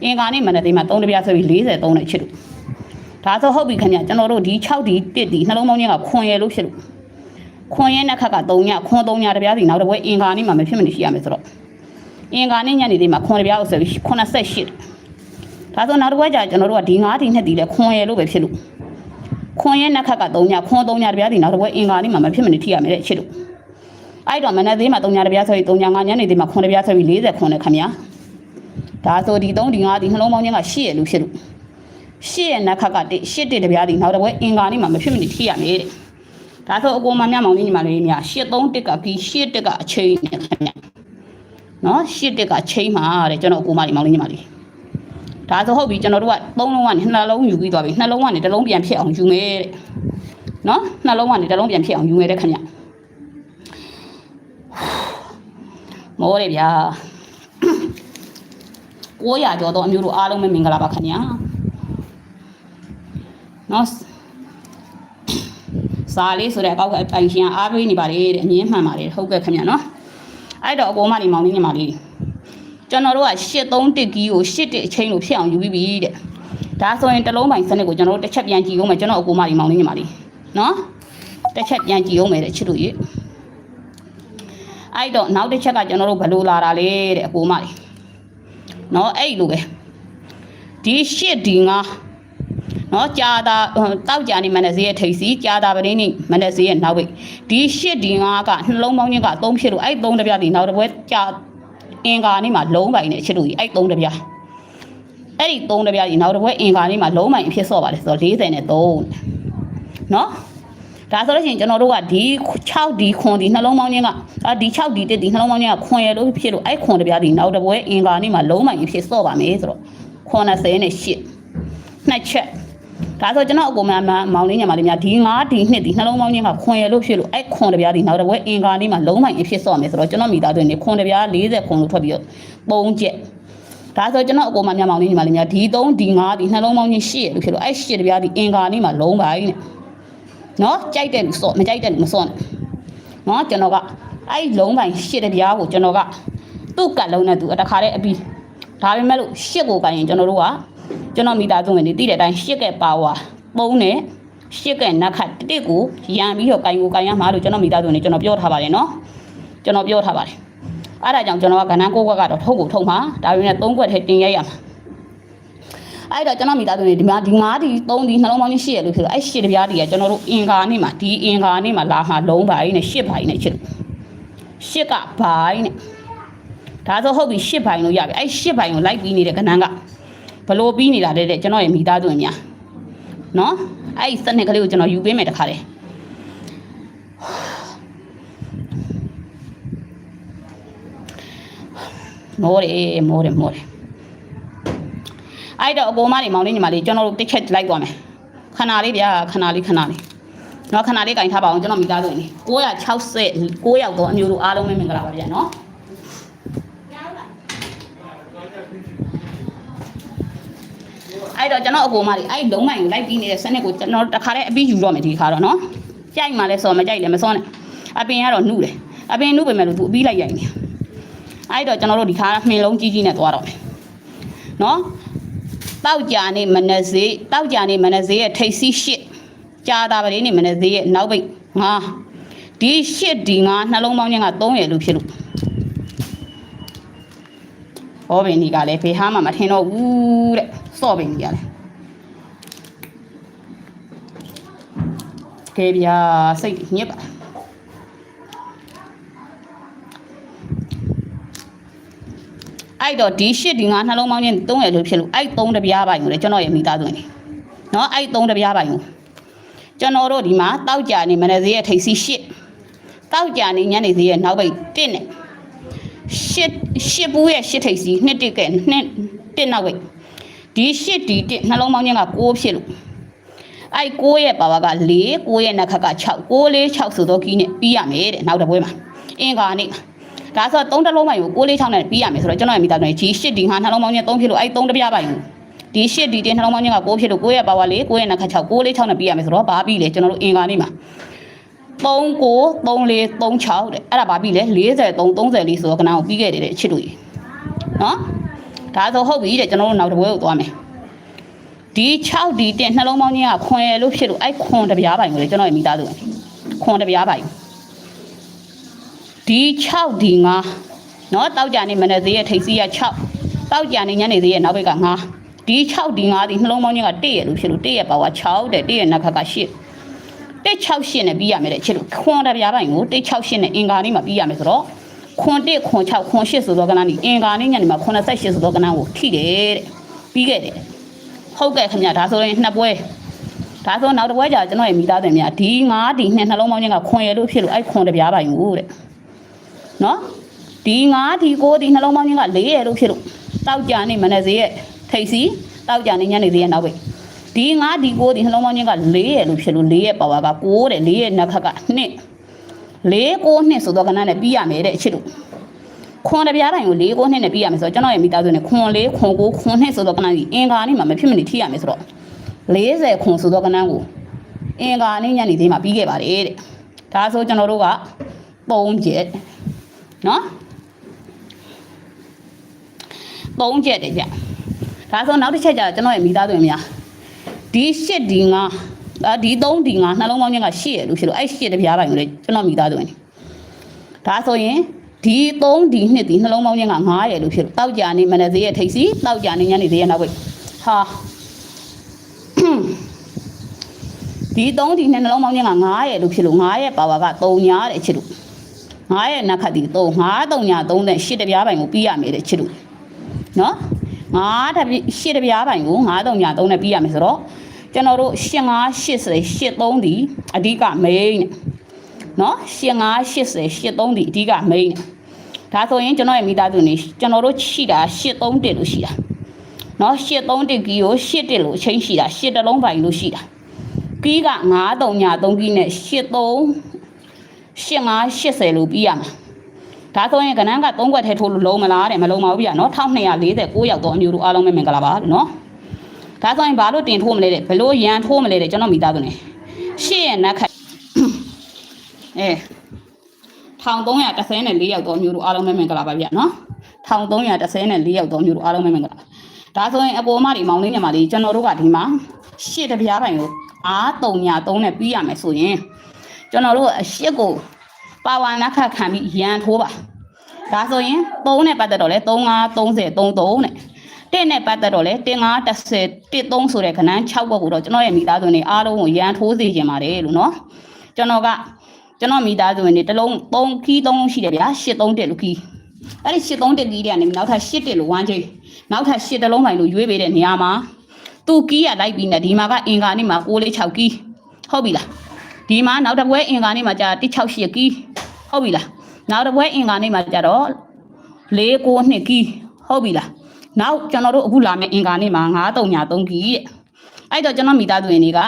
အင်္ဂါနေ့မှာလည်းဒီမှာ3တပြားဆိုပြီး43နဲ့ချစ်တို့ ဒါဆိုဟုတ်ပြီခင်ဗျကျွန်တော်တို့ဒီ6ဒီ1ဒီနှလုံးပေါင်းချင်းကခွန်ရယ်လို့ဖြစ်လို့ခွန်ရဲနဲ့ခက်က3ညခွန်3ညတပြားစီနောက်တစ်ပွဲအင်္ဂါနေ့မှာမဖြစ်မနေရှိရမယ်ဆိုတော့အင်္ဂါနေ့ညနေသေးမှာခွန်တပြားကိုဆိုပြီး88ဒါဆိုနောက်တစ်ပွဲကျကျွန်တော်တို့ကဒီ9ဒီ2ဒီလဲခွန်ရယ်လို့ပဲဖြစ်လို့ခွန်ရဲနဲ့ခက်က3ညခွန်3ညတပြားစီနောက်တစ်ပွဲအင်္ဂါနေ့မှာမဖြစ်မနေထိရမယ်တဲ့ချစ်လို့အဲ့တော့မနေ့သေးမှာ3ညတပြားဆိုပြီး3ည9ညနေသေးမှာခွန်တပြားဆိုပြီး40ခွန်နဲ့ခင်ဗျာဒါဆိုဒီ3ဒီ5ဒီနှလုံးပေါင်းချင်းက8ရယ်လို့ဖြစ်လို့ ရှစ်ရဲ့နက်ခတ်ကတိရှစ်တစ်တပြားဒီနောက်တစ်ပွဲအင်္ဂါနေ့မှာမဖြစ်မနေထိရမယ်တဲ့ဒါဆိုအကိုမမြမောင်လေးညီမလေးများရှစ်သုံးတစ်ကပြီးရှစ်တစ်ကအချိန်နဲ့ခင်ဗျနော်ရှစ်တစ်ကချိန်မှာတဲ့ကျွန်တော်အကိုမလေးမောင်လေးညီမလေးဒါဆိုဟုတ်ပြီကျွန်တော်တို့ကသုံးလုံးကနေနှစ်လုံးယူပြီးသွားပြီနှစ်လုံးကနေတစ်လုံးပြန်ဖြစ်အောင်ယူမယ်တဲ့နော်နှစ်လုံးကနေတစ်လုံးပြန်ဖြစ်အောင်ယူမယ်တဲ့ခင်ဗျမောတယ်ဗျာ900ကျော်တော့အမျိုးတို့အားလုံးပဲမင်္ဂလာပါခင်ဗျာ နော်စာလေးဆိုတဲ့အကောက်ကပိုင်ရှင်ကအားပေးနေပါလေတဲ့အငင်းမှန်ပါလေဟုတ်ကဲ့ခင်ဗျာနော်အဲ့တော့အပေါ်မနေမောင်လေးညီမလေးကျွန်တော်တို့က83တစ်ကီးကို8တစ်အချိန်လို့ဖြစ်အောင်ယူပြီးပြီတဲ့ဒါဆိုရင်တစ်လုံးပိုင်စနစ်ကိုကျွန်တော်တို့တစ်ချက်ပြန်ကြည့်အောင်မယ်ကျွန်တော်အကိုမလေးမောင်လေးညီမလေးနော်တစ်ချက်ပြန်ကြည့်အောင်မယ်တဲ့ချစ်တို့ရေအဲ့တော့နောက်တစ်ချက်ကကျွန်တော်တို့ဘယ်လိုလာတာလဲတဲ့အကိုမလေးနော်အဲ့လိုပဲဒီ8ဒီ9 နော်ကြာတာတောက်ကြနေမနဲ့ဈေးရဲ့ထိပ်စီကြာတာပရင်းနေမနဲ့ဈေးရဲ့နောက်ဝိတ်ဒီရှစ်ဒီငါကနှလုံးပေါင်းချင်းက3ဖြစ်လို့အဲ့3တပြားဒီနောက်တစ်ပွဲကြာအင်္ဂါနေ့မှာလုံးပိုင်နဲ့ချစ်လို့အဲ့3တပြားအဲ့ဒီ3တပြားဒီနောက်တစ်ပွဲအင်္ဂါနေ့မှာလုံးပိုင်အဖြစ်ဆော့ပါလေဆိုတော့40နဲ့3နော်ဒါဆိုလို့ရှိရင်ကျွန်တော်တို့ကဒီ6ဒီခွန်ဒီနှလုံးပေါင်းချင်းကအာဒီ6ဒီ1ဒီနှလုံးပေါင်းချင်းကခွန်ရလို့ဖြစ်လို့အဲ့ခွန်တပြားဒီနောက်တစ်ပွဲအင်္ဂါနေ့မှာလုံးပိုင်အဖြစ်ဆော့ပါမယ်ဆိုတော့90နဲ့8နှစ်ချက် ဒါဆိုကျွန်တော်အကူမမောင်လေးညမလေးများဒီ9ဒီနှစ်ဒီနှလုံးပေါင်းချင်းကခွန်ရလို့ဖြစ်လို့အဲ့ခွန်တပြားဒီနောက်တစ်ဝဲအင်္ဂါနေ့မှာလုံးမိုင်အဖြစ်ဆော့မယ်ဆိုတော့ကျွန်တော်မိသားစုနေခွန်တပြား40ခွန်လို့ထွက်ပြီးတော့ပုံချက်ဒါဆိုကျွန်တော်အကူမမောင်လေးညမလေးများဒီ3ဒီ9ဒီနှလုံးပေါင်းချင်း8ရလို့ဖြစ်လို့အဲ့8တပြားဒီအင်္ဂါနေ့မှာလုံးပိုင်းနဲ့နော်ကြိုက်တဲ့လူဆော့မကြိုက်တဲ့လူမဆော့နဲ့နော်ကျွန်တော်ကအဲ့လုံးပိုင်း8တပြားကိုကျွန်တော်ကသူ့ကတ်လုံးနဲ့သူတခါတည်းအပြီးဒါပေမဲ့လို့8ကိုပိုင်ရင်ကျွန်တော်တို့က ကျွန်တော်မိသားစုဝင်တွေတည်တဲ့အတိုင်းရှစ်ကဲပါဝါပုံးနဲ့ရှစ်ကဲနက်ခတ်တစ်ကိုရံပြီးတော့ကင်ကိုကင်ရမှာလို့ကျွန်တော်မိသားစုဝင်တွေကျွန်တော်ပြောထားပါတယ်နော်ကျွန်တော်ပြောထားပါတယ်အဲ့ဒါကြောင့်ကျွန်တော်ကကဏ္ဍကိုကွက်ကတော့ထုတ်ကိုထုတ်မှာဒါပေမဲ့သုံးကွက်ထဲတင်ရိုက်ရမှာအဲ့တော့ကျွန်တော်မိသားစုတွေဒီမှာဒီ9ဒီ3ဒီနှလုံးပေါင်းကြီး8ရလို့ဖြစ်လို့အဲ့8တပြားတည်းကကျွန်တော်တို့အင်္ဂါနေ့မှာဒီအင်္ဂါနေ့မှာလာမှာလုံးပါရင်နဲ့8ပါရင်နဲ့ချစ်8ကဘိုင်းနဲ့ဒါဆိုဟုတ်ပြီ8ဘိုင်လို့ရပြီအဲ့8ဘိုင်ကိုလိုက်ပြီးနေတဲ့ကဏ္ဍက ဘလို့ပြီးနေတာလဲတဲ့ကျွန်တော်ရဲ့မိသားစုတွေများနော်အဲ့ဒီစနစ်ကလေးကိုကျွန်တော်ယူပေးမယ်တခါတည်းမောတယ်မောတယ်မောတယ်အဲ့တော့အပေါ်မတွေမောင်လေးညီမလေးကျွန်တော်တို့တစ်ချက်လိုက်သွားမယ်ခဏလေးဗျာခဏလေးခဏလေးနော်ခဏလေးကင်ထားပါအောင်ကျွန်တော်မိသားစုနေ960 9ယောက်တော့အမျိုးတို့အားလုံးပဲမင်္ဂလာပါဗျာနော် အဲ့တော့ကျွန်တော်အကိုမတွေအဲ့လုံးမိုင်ကိုလိုက်ပြီးနေတဲ့စနစ်ကိုကျွန်တော်တခါတည်းအပြီးယူတော့မယ်ဒီခါတော့နော်ကြိုက်မှလဲစော်မကြိုက်လည်းမစောနဲ့အပင်ကတော့နှုတယ်အပင်နှုပေမဲ့လို့သူအပြီးလိုက်ရိုက်နေအဲ့တော့ကျွန်တော်တို့ဒီခါမှင်လုံးကြီးကြီးနဲ့သွားတော့မယ်နော်တောက်ကြနေမနက်စေးတောက်ကြနေမနက်စေးရဲ့ထိတ်စီးရှစ်ကြာတာပရင်းနေမနက်စေးရဲ့နောက်ပိတ်ငါဒီရှစ်ဒီငါနှလုံးပေါင်းချင်းက3ရယ်လို့ဖြစ်လို့ဟောပင်ဒီကလည်းဖေဟာမှမထင်တော့ဘူးတဲ့ စော့ပင်ကြီးကလည်းကဲဗျာစိတ်ညစ်ပါအဲ့တော့ဒီရှစ်ဒီငါနှလုံးပေါင်းချင်း3ရယ်လို့ဖြစ်လို့အဲ့3တပြားပိုင်ကိုလည်းကျွန်တော်ရဲ့မိသားစုဝင်နေနော်အဲ့3တပြားပိုင်ကိုကျွန်တော်တို့ဒီမှာတောက်ကြနေမနေ့စေးရဲ့ထိပ်စီရှစ်တောက်ကြနေညနေစေးရဲ့နောက်ပိတ်1နဲ့ရှစ်ရှစ်ပူးရဲ့ရှစ်ထိပ်စီနှစ်တစ်ကဲနှစ်တစ်နောက်ပိတ် ဒီရှစ်ဒီတစ်နှလုံးပေါင်းချင်းက6ဖြစ်လို့အဲ့6ရဲ့ပါဝါက4 6ရဲ့နက်ခတ်က6 6 4 6ဆိုတော့ကြီးနဲ့ပြီးရမယ်တဲ့နောက်တစ်ပွဲမှာအင်္ဂါနေ့ဒါဆိုတော့3တစ်လုံးပိုင်ကို6 4 6နဲ့ပြီးရမယ်ဆိုတော့ကျွန်တော်ရဲ့မိသားစုနဲ့ G8 ဒီငါနှလုံးပေါင်းချင်း3ဖြစ်လို့အဲ့3တစ်ပြားပိုင်ကိုဒီ8ဒီတင်နှလုံးပေါင်းချင်းက6ဖြစ်လို့6ရဲ့ပါဝါ4 6ရဲ့နက်ခတ်6 6 4 6နဲ့ပြီးရမယ်ဆိုတော့ဘာပြီးလဲကျွန်တော်တို့အင်္ဂါနေ့မှာ3 9 3 4 3 6တဲ့အဲ့ဒါဘာပြီးလဲ43 34ဆိုတော့ကနန်းကိုပြီးခဲ့တယ်တဲ့အချစ်တို့ကြီးနော် ဒါဆိုဟုတ်ပြီတဲ့ကျွန်တော်တို့နောက်တစ်ပွဲကိုသွားမယ်ဒီ6ဒီတင်နှလုံးပေါင်းချင်းကခွန်ရလို့ဖြစ်လို့အဲ့ခွန်တစ်ပြားပိုင်ကိုလေကျွန်တော်ရဲ့မိသားစုဝင်ခွန်တစ်ပြားပိုင်ဒီ6ဒီ9နော်တောက်ကြနေမနေ့ဈေးရဲ့ထိပ်စီးက6တောက်ကြနေညနေဈေးရဲ့နောက်ဘက်က9ဒီ6ဒီ9ဒီနှလုံးပေါင်းချင်းက1ရလို့ဖြစ်လို့1ရပါဝါ6တဲ့1ရနက်ခတ်က8တိတ်6ရှင်းနဲ့ပြီးရမယ်တဲ့ချစ်လို့ခွန်တပြားပိုင်ကိုတိတ်6ရှင်းနဲ့အင်္ဂါနေ့မှာပြီးရမယ်ဆိုတော့ ခွန်1ခွန်6ခွန်8ဆိုတော့ကနန်းဒီအင်္ဂါနေ့ညနေမှာ88ဆိုတော့ကနန်းကိုထိတယ်တဲ့ပြီးခဲ့တယ်ဟုတ်ကဲ့ခင်ဗျဒါဆိုရင်နှစ်ပွဲဒါဆိုနောက်တစ်ပွဲကြာကျွန်တော်ရဲ့မိသားစုများဒီ9ဒီနှစ်နှလုံးပေါင်းချင်းကခွန်ရလို့ဖြစ်လို့အဲ့ခွန်တပြားပိုင်ကိုတဲ့နော်ဒီ9ဒီ9ဒီနှလုံးပေါင်းချင်းက4ရလို့ဖြစ်လို့တောက်ကြနေမနေ့စေးရဲ့ထိတ်စီတောက်ကြနေညနေစေးရဲ့နောက်ပဲဒီ9ဒီ9ဒီနှလုံးပေါင်းချင်းက4ရလို့ဖြစ်လို့4ရဲ့ပါဝါက6တဲ့4ရဲ့နက်ခတ်က2 4 9နှစ်ဆိုတော့ကနန်းနဲ့ပြီးရမယ်တဲ့အချစ်တို့ခွန်တပြားတိုင်းကို4 9နှစ်နဲ့ပြီးရမယ်ဆိုတော့ကျွန်တော်ရဲ့မိသားစုနဲ့ခွန်4ခွန်9ခွန်နှစ်ဆိုတော့ကနန်းကြီးအင်္ဂါနေ့မှာမဖြစ်မနေထိရမယ်ဆိုတော့40ခွန်ဆိုတော့ကနန်းကိုအင်္ဂါနေ့ညနေသေးမှာပြီးခဲ့ပါတယ်တဲ့ဒါဆိုကျွန်တော်တို့က3ချက်နော်3ချက်တယ်ဗျဒါဆိုနောက်တစ်ချက်ကျတော့ကျွန်တော်ရဲ့မိသားစုတွေများဒီ8ဒီ9 ဒါဒီ3ဒီ9နှလုံးပေါင်းချင်းက8ရလို့ဖြစ်လို့အဲ့8တပြားပိုင်းကိုလေကျွန်တော်မိသားစုဝင်ဒါဆိုရင်ဒီ3ဒီ2ဒီနှလုံးပေါင်းချင်းက9ရလို့ဖြစ်လို့တောက်ကြနေမနေ့သေးရဲ့ထိတ်စီတောက်ကြနေညနေသေးရဲ့နောက်ပိတ်ဟာဒီ3ဒီ2နှလုံးပေါင်းချင်းက9ရလို့ဖြစ်လို့9ရဲ့ပါဝါက3ညာတဲ့ချစ်လို့9ရဲ့နက်ခတ်ဒီ3 9 3ညာ3နဲ့8တပြားပိုင်းကိုပြီးရမယ်တဲ့ချစ်လို့နော်9တပြ8တပြားပိုင်းကို9 3ညာ3နဲ့ပြီးရမယ်ဆိုတော့ ကျွန်တော်တို့8 5 80 83ဒီအဓိက main နဲ့နော်8 5 80 83ဒီအဓိက main နဲ့ဒါဆိုရင်ကျွန်တော်ရဲ့မိသားစုနေကျွန်တော်တို့ရှိတာ83တက်လို့ရှိတာနော်83တက်ကြီးကို8တက်လို့အချင်းရှိတာ8တလုံးပိုင်လို့ရှိတာကီးက9 3ညာ3ကီးနဲ့83 8580လို့ပြီးရမှာဒါဆိုရင်ကနန်းက3ခွက်ထဲထိုးလို့လုံးမလားတဲ့မလုံးပါဘူးဗျာနော်1249ရောက်တော့အမျိုးတို့အားလုံးပဲမင်္ဂလာပါနော် ဒါဆိုရင်ဘာလို့တင်ထိုးမလဲတဲ့ဘလို့ရန်ထိုးမလဲတဲ့ကျွန်တော်မိသားစုနေရှေ့ရနက်ခတ်အဲ1334ရောက်တော့အမျိုးတို့အားလုံးပဲမင်္ဂလာပါဗျာနော်1334ရောက်တော့အမျိုးတို့အားလုံးပဲမင်္ဂလာပါဒါဆိုရင်အပေါ်မတွေမောင်လေးညမလေးကျွန်တော်တို့ကဒီမှာရှေ့တပြားပိုင်ကိုအား3ညာ3နဲ့ပြီးရမယ်ဆိုရင်ကျွန်တော်တို့အရှစ်ကိုပါဝါနခတ်ခံပြီးရန်ထိုးပါဒါဆိုရင်3နဲ့ပတ်သက်တော့လဲ3530 33နဲ့ တဲ့နဲ့ပတ်သက်တော့လေတင်9 10 13ဆိုတဲ့ခဏန်း6ဘက်ကိုတော့ကျွန်တော်ရဲ့မိသားစုတွေအားလုံးကိုရန်ထိုးစေချင်ပါတယ်လို့နော်ကျွန်တော်ကကျွန်တော်မိသားစုဝင်တွေတစ်လုံး3ခီး3လုံးရှိတယ်ဗျာ8 3တက်လို့ခီးအဲ့ဒီ8 3တက်ခီးတွေကနေနောက်ထပ်8တက်လို့ဝမ်းချိန်နောက်ထပ်8တလုံးပိုင်းလို့ရွေးပေးတဲ့နေရာမှာသူကီးရလိုက်ပြီးနေဒီမှာကအင်္ဂါနေ့မှာ6လေး6ကီးဟုတ်ပြီလားဒီမှာနောက်တစ်ပွဲအင်္ဂါနေ့မှာကြာ168ကီးဟုတ်ပြီလားနောက်တစ်ပွဲအင်္ဂါနေ့မှာကြာတော့4 9နှစ်ကီးဟုတ်ပြီလား နောက်ကျွန်တော်တို့အခုလာမယ့်အင်္ဂါနေ့မှာ9 3ညာ3ကီးတဲ့အဲ့တော့ကျွန်တော်မိသားစုဝင်တွေက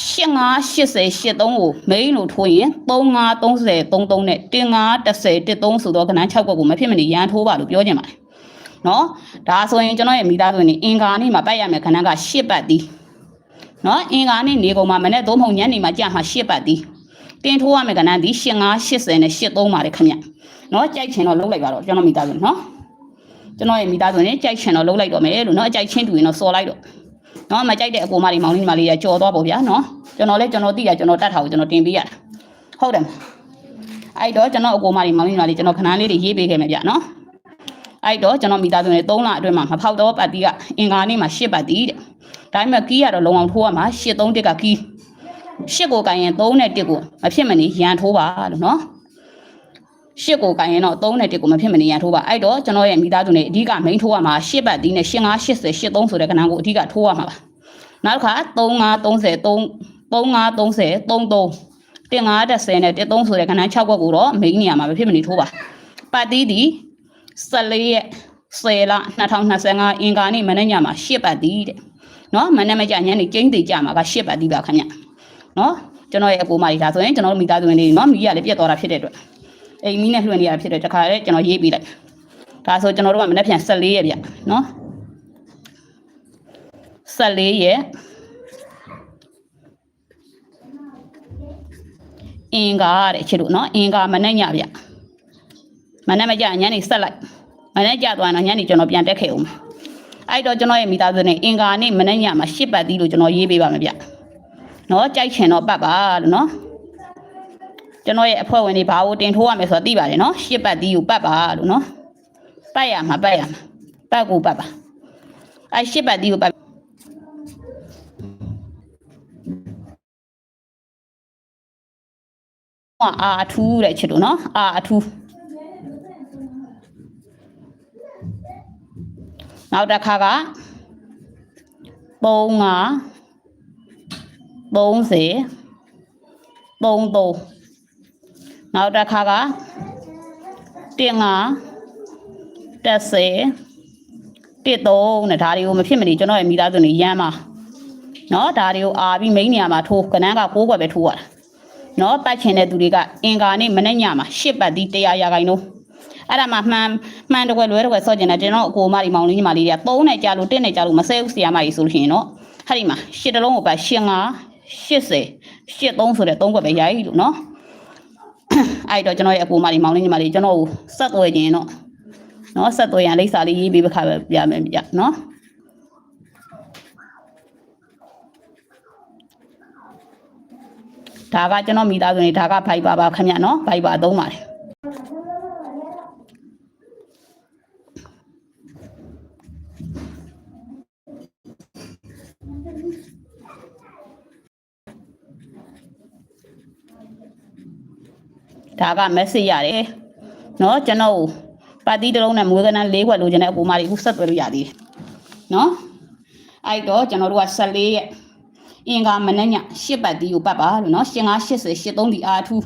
8580 83ကိုမိန်းလို့ထိုးရင်3530 33နဲ့1510 13ဆိုတော့ကဏ္ဍ6ကွက်ကိုမဖြစ်မနေရန်ထိုးပါလို့ပြောချင်ပါတယ်နော်ဒါဆိုရင်ကျွန်တော်ရဲ့မိသားစုဝင်တွေအင်္ဂါနေ့မှာပတ်ရမယ်ခဏက10ပတ်တီးနော်အင်္ဂါနေ့နေကုန်မှာမနေ့သုံးပုံညနေမှာကြာမှာ10ပတ်တီးတင်ထိုးရမယ်ကဏ္ဍဒီ8580နဲ့83ပါတယ်ခင်ဗျနော်ကြိုက်ချင်တော့လုံးလိုက်ပါတော့ကျွန်တော်မိသားစုနော် ကျွန်တော်ရဲ့မိသားစုနဲ့ကြိုက်ချင်တော့လုံးလိုက်တော့မယ်လို့နော်အကြိုက်ချင်းတူရင်တော့စော်လိုက်တော့နော်မကြိုက်တဲ့အကိုမတွေမောင်လေးညီမလေးရကြော်သွားပေါ့ဗျာနော်ကျွန်တော်လည်းကျွန်တော်သိရကျွန်တော်တတ်ထားကိုကျွန်တော်တင်ပေးရတာဟုတ်တယ်မအဲ့တော့ကျွန်တော်အကိုမတွေမောင်လေးညီမလေးကျွန်တော်ခဏလေးတွေရေးပေးခဲ့မယ်ဗျာနော်အဲ့တော့ကျွန်တော်မိသားစုနဲ့3လအတွင်းမှာမဖောက်တော့ပတ်တီကအင်္ဂါနေ့မှာ10ပတ်တီတဲ့ဒါပေမဲ့ကီးရတော့လုံအောင်ထိုးရမှာ10 3တစ်ကကီး10ကိုကန်ရင်3နဲ့1ကိုမဖြစ်မနေရန်ထိုးပါလို့နော် ရှစ်ကိုကန်ရင်တော့3နဲ့1ကိုမဖြစ်မနေရန်ထိုးပါအဲ့တော့ကျွန်တော်ရဲ့မိသားစုနဲ့အဓိက main ထိုးရမှာ10ပတ်တီးနဲ့85 80 83ဆိုတဲ့ကဏ္ဍကိုအဓိကထိုးရမှာပါနောက်တစ်ခါ3530 3530 33 1530နဲ့13ဆိုတဲ့ခဏ6ခွက်ကိုတော့မိန်းနေရမှာပဲဖြစ်မနေထိုးပါပတ်တီးဒီ14ရက်10လ2025အင်္ဂါနေ့မနေ့ညမှာ10ပတ်တီးတဲ့နော်မနေ့မကြညနေကျင်းသေးကြမှာက10ပတ်တီးပါခင်ဗျနော်ကျွန်တော်ရဲ့အကိုမကြီးဒါဆိုရင်ကျွန်တော်တို့မိသားစုဝင်တွေနော်မိရလည်းပြတ်သွားတာဖြစ်တဲ့အတွက် အိမ်မီးနဲ့လွှင့်နေရဖြစ်တဲ့တခါလေကျွန်တော်ရေးပေးလိုက်ဒါဆိုကျွန်တော်တို့ကမနေ့ပြန်14ရက်ဗျနော်14ရက်အင်္ဂါတဲ့ချစ်လို့နော်အင်္ဂါမနဲ့ညဗျမနဲ့မကြညနေဆက်လိုက်မနဲ့ကြသွားရင်တော့ညနေကျွန်တော်ပြန်တက်ခဲ့ဦးမယ်အဲ့တော့ကျွန်တော်ရဲ့မိသားစုနဲ့အင်္ဂါနေ့မနဲ့ညမှာရှစ်ပတ်သီးလို့ကျွန်တော်ရေးပေးပါမယ်ဗျနော်ကြိုက်ချင်တော့ပတ်ပါလို့နော် ကျွန်တော်ရဲ့အဖွဲ့ဝင်တွေဘာကိုတင်ထိုးရမယ်ဆိုတာသိပါတယ်နော်ရှစ်ပတ်သီးကိုပတ်ပါလို့နော်ပတ်ရမှာပတ်ရမှာပတ်ကိုပတ်ပါအဲ့ရှစ်ပတ်သီးကိုပတ်အာအထူးတဲ့ချစ်လို့နော်အာအထူးနောက်တစ်ခါက3 5 30 33 နောက်တစ်ခါက1 5 10 13နဲ့ဒါတွေကိုမဖြစ်မနေကျွန်တော်ရဲ့မိသားစုတွေရမ်းပါနော်ဒါတွေကိုအာပြီးမိန်းနေရမှာထိုးကနန်းက6ခွက်ပဲထိုးရတာနော်ပတ်ချင်တဲ့သူတွေကအင်္ဂါနေ့မနေ့ညမှာရှစ်ပတ်သီး100ရာခိုင်နှုန်းအဲ့ဒါမှမှန်မှန်တကွယ်လွဲတကွယ်စော့ကျင်တယ်ကျွန်တော်အကိုမကြီးမောင်လေးညီမလေးတွေက3နဲ့ကြာလို့1နဲ့ကြာလို့မဆဲဘူးဆီယာမကြီးဆိုလို့ရှိရင်တော့ဟာဒီမှာရှစ်တလုံးကိုပတ်ရှင်း5 80 83ဆိုတဲ့3ခွက်ပဲရိုက်လို့နော် အဲ့တော့ကျွန်တော်ရဲ့အကိုမကြီးမောင်လေးညီမလေးကျွန်တော်ကိုဆက်သွဲခြင်းတော့နော်ဆက်သွဲရန်လိပ်စာလေးရေးပေးပခါပဲပြမယ်ပြနော်ဒါကကျွန်တော်မိသားစုနေဒါကဖိုက်ပါပါခင်ဗျနော်ဖိုက်ပါသုံးပါတယ် ဒါက message ရတယ်နော်ကျွန်တော်ပါတီတစ်လုံးနဲ့မွေးကနန်း၄ခွက်လိုချင်တဲ့အပူမတွေအခုဆက်သွယ်လို့ရသေးတယ်နော်အဲ့တော့ကျွန်တော်တို့က14ရက်အင်္ဂါမနေ့ညရှစ်ပတ်တီးကိုပတ်ပါလို့နော်ရှင်9 80 83ဒီအားထူး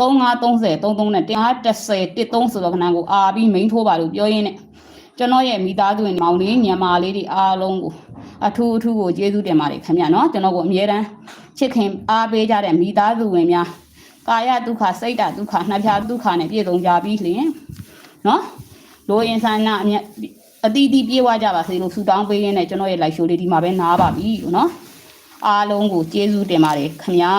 3530 33နဲ့150 13ဆိုတော့ခဏကိုအာပြီးမိန်ထိုးပါလို့ပြောရင်းနဲ့ကျွန်တော်ရဲ့မိသားစုဝင်မောင်လေးညမာလေးတွေအားလုံးကိုအထူးအထူးကိုကျေးဇူးတင်ပါတယ်ခင်ဗျနော်ကျွန်တော်ကိုအမြဲတမ်းချစ်ခင်အားပေးကြတဲ့မိသားစုဝင်များ ကာယဒုက္ခစိတ်ဓာတ်ဒုက္ခနှပြဒုက္ခနဲ့ပြည့်စုံကြပြီးလျင်နော်လိုအင်ဆန္ဒအမြတ်အတီးတီးပြေးဝကြပါစေလို့ဆုတောင်းပေးရင်းနဲ့ကျွန်တော်ရဲ့ live show လေးဒီမှာပဲနားပါပြီလို့နော်အားလုံးကိုကျေးဇူးတင်ပါတယ်ခင်ဗျာ